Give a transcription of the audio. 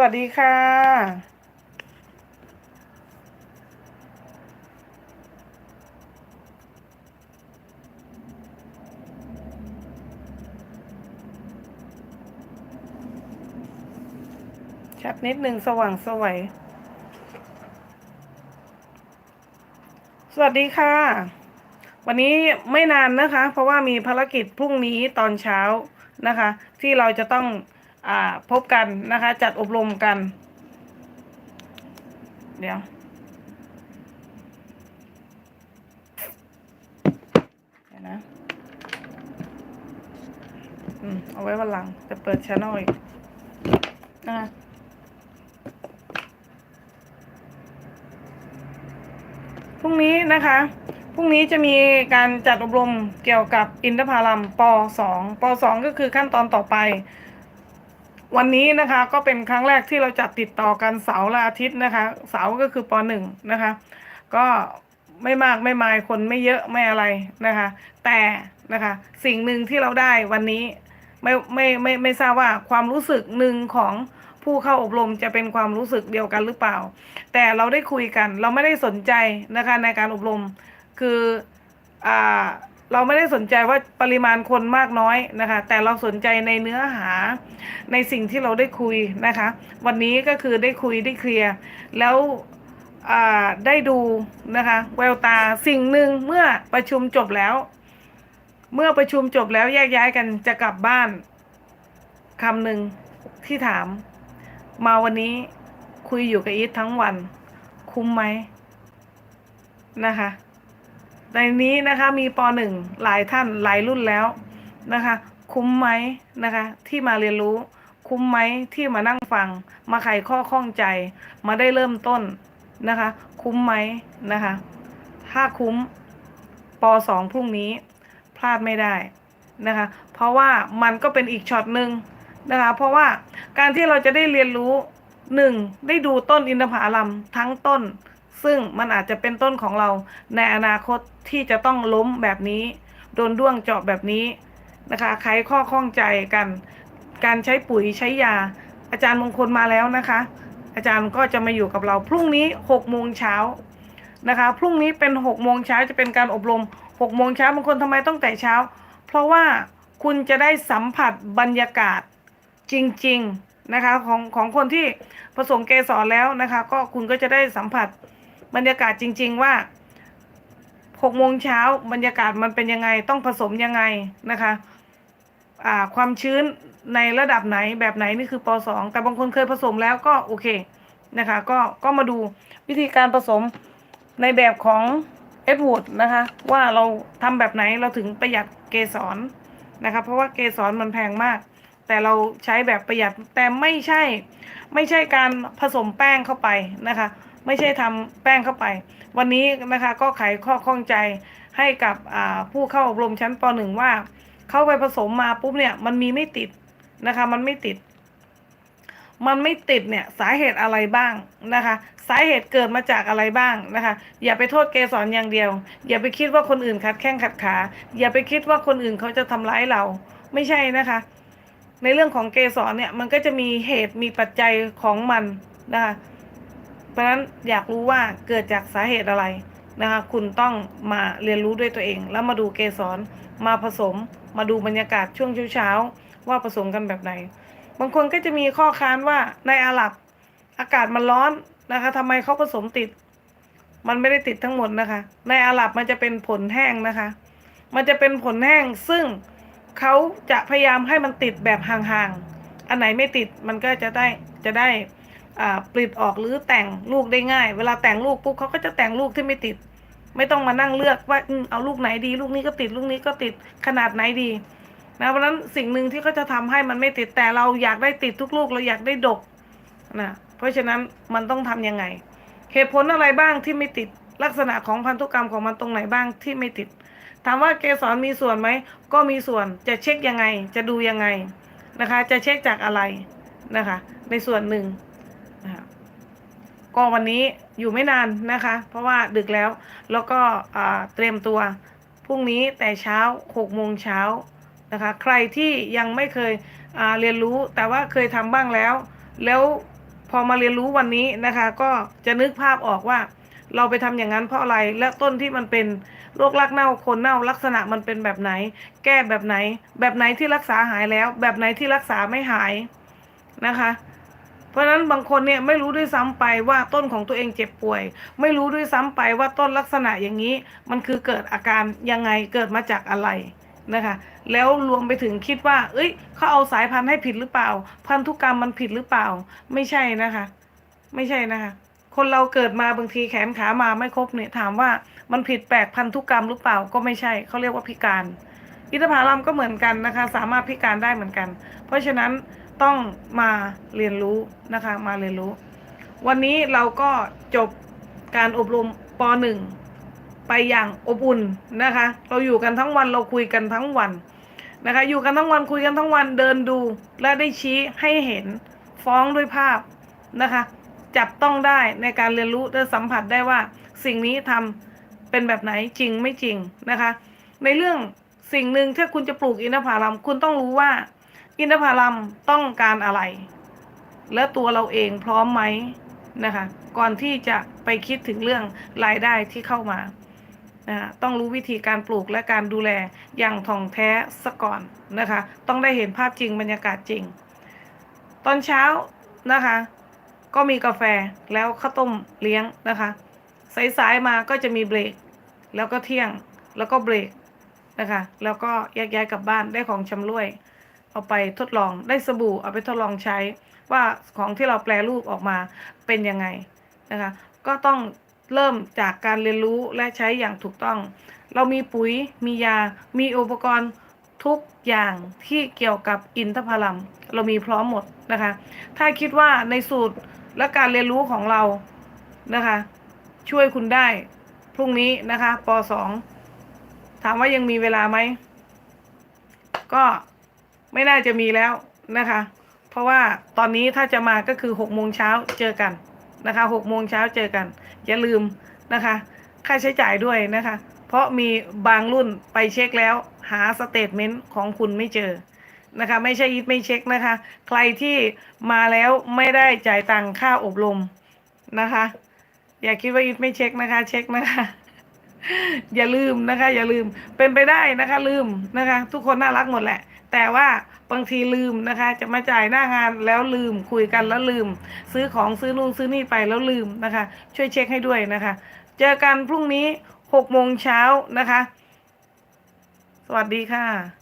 วัสดีค่ะชัดนิดหนึ่งสว่างสวย สวัสดีค่ะ วันนี้ไม่นานนะคะ เพราะว่ามีภารกิจพรุ่งนี้ตอนเช้านะคะ ที่เราจะต้อง พบกันนะคะ จัดอบรมกัน เดี๋ยวเดี๋ยวนะอืมเอาไว้วันหลังจะเปิดช anel อีกนะคะพรุ่งนี้นะคะพรุ่งนี้จะมีการจัดอบรมเกี่ยวกับอินทผลัมป .2 ป .2 ก็คือขั้นตอนต่อไป วันนี้นะคะก็เป็นครั้งแรกที่เราจัดติดต่อกันเสาร์และอาทิตย์นะคะ เสาร์ก็คือป .1 นะคะ ก็ไม่มากไม่มายคนไม่เยอะไม่อะไรนะคะ แต่นะคะสิ่งหนึ่งที่เราได้วันนี้ไม่ไม่ไม่ไม่ทราบว่าความรู้สึกหนึ่งของผู้เข้าอบรมจะเป็นความรู้สึกเดียวกันหรือเปล่า แต่เราได้คุยกัน เราไม่ได้สนใจนะคะในการอบรมคืออ่า เราไม่ได้สนใจว่าปริมาณคนมากน้อยนะคะ แต่เราสนใจในเนื้อหาในสิ่งที่เราได้คุยนะคะ วันนี้ก็คือได้คุยได้เคลียร์แล้วได้ดูนะคะ แววตาสิ่งหนึ่งเมื่อประชุมจบแล้ว เมื่อประชุมจบแล้วแยกย้ายกันจะกลับบ้านคำหนึ่งที่ถาม มาวันนี้คุยอยู่กับอีททั้งวัน คุ้มไหมนะคะ ในนี้นะคะมีปหนึ่งหลายท่านหลายรุ่นแล้วนะคะ คุ้มไหมนะคะ ที่มาเรียนรู้ คุ้มไหมที่มานั่งฟัง มาไขข้อข้องใจ มาได้เริ่มต้นนะคะ คุ้มไหมนะคะ ถ้าคุ้มปสองพรุ่งนี้พลาดไม่ได้นะคะ เพราะว่ามันก็เป็นอีกช็อตหนึ่งนะคะ เพราะว่าการที่เราจะได้เรียนรู้หนึ่งได้ดูต้นอินทผลัมทั้งต้น ซึ่งมันอาจจะเป็นต้นของเราในอนาคตที่จะต้องล้มแบบนี้ โดนด้วงเจาะแบบนี้นะคะไขข้อข้องใจกัน การใช้ปุ๋ยใช้ยา อาจารย์มงคลมาแล้วนะคะ อาจารย์ก็จะมาอยู่กับเราพรุ่งนี้6โมงเช้านะคะ พรุ่งนี้เป็น6โมงเช้าจะเป็นการอบรม6โมงเช้าบางคนทำไมต้องแต่เช้า เพราะว่าคุณจะได้สัมผัสบรรยากาศจริง ๆนะคะของของคนที่ผสมเกสรแล้วนะคะ ก็คุณก็จะได้สัมผัส บรรยากาศจริง ๆว่า6โมงเช้าบรรยากาศมันเป็นยังไงต้องผสมยังไงนะคะอ่าความชื้นในระดับไหนแบบไหนนี่คือป .2 แต่บางคนเคยผสมแล้วก็โอเคนะคะก็ก็มาดูวิธีการผสมในแบบของเอ็ดวูดนะคะ ว่าเราทำแบบไหนเราถึงประหยัดเกสรนะคะเพราะว่าเกสรมันแพงมาก แต่เราใช้แบบประหยัดแต่ไม่ใช่ ไม่ใช่การผสมแป้งเข้าไปนะคะ ไม่ใช่ทำแป้งเข้าไป วันนี้นะคะก็ไขข้อข้องใจให้กับผู้เข้าอบรมชั้นป .1 ว่าเข้าไปผสมมาปุ๊บเนี่ยมันมีไม่ติดนะคะ มันไม่ติด มันไม่ติดเนี่ยสาเหตุอะไรบ้างนะคะ สาเหตุเกิดมาจากอะไรบ้างนะคะ อย่าไปโทษเกสรอย่างเดียว อย่าไปคิดว่าคนอื่นขัดแข้งขัดขา อย่าไปคิดว่าคนอื่นเขาจะทำร้ายเรา ไม่ใช่นะคะ ในเรื่องของเกสรเนี่ยมันก็จะมีเหตุมีปัจจัยของมันนะคะ เพราะฉะนั้นอยากรู้ว่าเกิดจากสาเหตุอะไรนะคะ คุณต้องมาเรียนรู้ด้วยตัวเอง แล้วมาดูเกสรมาผสม มาดูบรรยากาศช่วงเช้าๆว่าผสมกันแบบไหน บางคนก็จะมีข้อค้านว่าในอาหรับอากาศมันร้อนนะคะทำไมเขาผสมติด มันไม่ได้ติดทั้งหมดนะคะ ในอาหรับมันจะเป็นผลแห้งนะคะ มันจะเป็นผลแห้งซึ่งเขาจะพยายามให้มันติดแบบห่างๆ อันไหนไม่ติดมันก็จะได้จะได้ ปลิดออกหรือแต่งลูกได้ง่าย เวลาแต่งลูกปุ๊บเขาก็จะแต่งลูกที่ไม่ติด ไม่ต้องมานั่งเลือกว่าเอาลูกไหนดี ลูกนี้ก็ติดลูกนี้ก็ติดขนาดไหนดีนะเพราะฉะนั้นสิ่งหนึ่งที่เขาจะทำให้มันไม่ติดแต่เราอยากได้ติดทุกลูกเราอยากได้ดกนะเพราะฉะนั้นมันต้องทำยังไง เหตุผลอะไรบ้างที่ไม่ติดลักษณะของพันธุกรรมของมันตรงไหนบ้างที่ไม่ติด ถามว่าเกสรมีส่วนไหม ก็มีส่วนจะเช็คยังไง จะดูยังไงนะคะ จะเช็คจากอะไรนะคะ ในส่วนหนึ่ง ก็วันนี้อยู่ไม่นานนะคะ เพราะว่าดึกแล้ว แล้วก็เตรียมตัวพรุ่งนี้แต่เช้า6โมงเช้านะคะ ใครที่ยังไม่เคยเรียนรู้แต่ว่าเคยทำบ้างแล้ว แล้วพอมาเรียนรู้วันนี้นะคะ ก็จะนึกภาพออกว่า เราไปทำอย่างนั้นเพราะอะไร และต้นที่มันเป็นโรครากเน่าคนเน่าลักษณะมันเป็นแบบไหน แก้แบบไหน แบบไหนที่รักษาหายแล้ว แบบไหนที่รักษาไม่หายนะคะ เพราะฉะนั้นบางคนเนี่ยไม่รู้ด้วยซ้ำไปว่าต้นของตัวเองเจ็บป่วย ไม่รู้ด้วยซ้ำไปว่าต้นลักษณะอย่างนี้ มันคือเกิดอาการยังไงเกิดมาจากอะไรนะคะ แล้วรวมไปถึงคิดว่า เอ้ยเขาเอาสายพันธุ์ให้ผิดหรือเปล่า พันธุกรรมมันผิดหรือเปล่า ไม่ใช่นะคะ ไม่ใช่นะคะ คนเราเกิดมาบางทีแขนขามาไม่ครบเนี่ยถามว่ามันผิดแปลกพันธุกรรมหรือเปล่าก็ไม่ใช่เขาเรียกว่าพิการ อินทผลัมก็เหมือนกันนะคะ สามารถพิการได้เหมือนกัน เพราะฉะนั้น ต้องมาเรียนรู้นะคะมาเรียนรู้ วันนี้เราก็จบการอบรมป .1 ไปอย่างอบอุ่นนะคะ เราอยู่กันทั้งวันเราคุยกันทั้งวันนะคะ อยู่กันทั้งวันคุยกันทั้งวันเดินดู และได้ชี้ให้เห็นฟ้องด้วยภาพนะคะ จับต้องได้ในการเรียนรู้และสัมผัสได้ว่าสิ่งนี้ทำเป็นแบบไหนจริงไม่จริงนะคะ ในเรื่องสิ่งหนึ่งถ้าคุณจะปลูกอินทผลัมคุณต้องรู้ว่า อินทผลัมต้องการอะไร และตัวเราเองพร้อมไหมนะคะ ก่อนที่จะไปคิดถึงเรื่องรายได้ที่เข้ามานะคะต้องรู้วิธีการปลูกและการดูแลอย่างถ่องแท้สะก่อนนะคะ ต้องได้เห็นภาพจริงบรรยากาศจริง ตอนเช้านะคะ ก็มีกาแฟแล้วข้าวต้มเลี้ยงนะคะสายๆมาก็จะมีเบรก แล้วก็เที่ยงแล้วก็เบรกนะคะ แล้วก็แยกย้ายกลับบ้านได้ของชำร่วย เอาไปทดลองได้สบู่เอาไปทดลองใช้ ว่าของที่เราแปลรูปออกมาเป็นยังไงนะคะก็ต้องเริ่มจากการเรียนรู้และใช้อย่างถูกต้อง เรามีปุ๋ยมียา มีอุปกรณ์ทุกอย่างที่เกี่ยวกับอินทผลัม เรามีพร้อมหมดนะคะ ถ้าคิดว่าในสูตรและการเรียนรู้ของเรานะคะ ช่วยคุณได้พรุ่งนี้นะคะป .2 ถามว่ายังมีเวลาไหม ก็ ไม่น่าจะมีแล้วนะคะ เพราะว่าตอนนี้ถ้าจะมาก็คือ6โมงเช้าเจอกันนะคะ6โมงเช้าเจอกัน อย่าลืมนะคะ ค่าใช้จ่ายด้วยนะคะ เพราะมีบางรุ่นไปเช็คแล้วหาสเตทเมนต์ของคุณไม่เจอนะคะ ไม่ใช่ยิดไม่เช็คนะคะ ใครที่มาแล้วไม่ได้จ่ายตังค่าอบรมนะคะ อย่าคิดว่ายิดไม่เช็คนะคะ เช็คนะคะ อย่าลืมนะคะ อย่าลืมเป็นไปได้นะคะ ลืมนะคะ ทุกคนน่ารักหมดแหละ แต่ว่าบางทีลืมนะคะ จะมาจ่ายหน้างานแล้วลืมคุยกันแล้วลืม ซื้อของซื้อนู่นซื้อนี่ไปแล้วลืมนะคะ ช่วยเช็คให้ด้วยนะคะ เจอกันพรุ่งนี้หกโมงเช้านะคะ สวัสดีค่ะ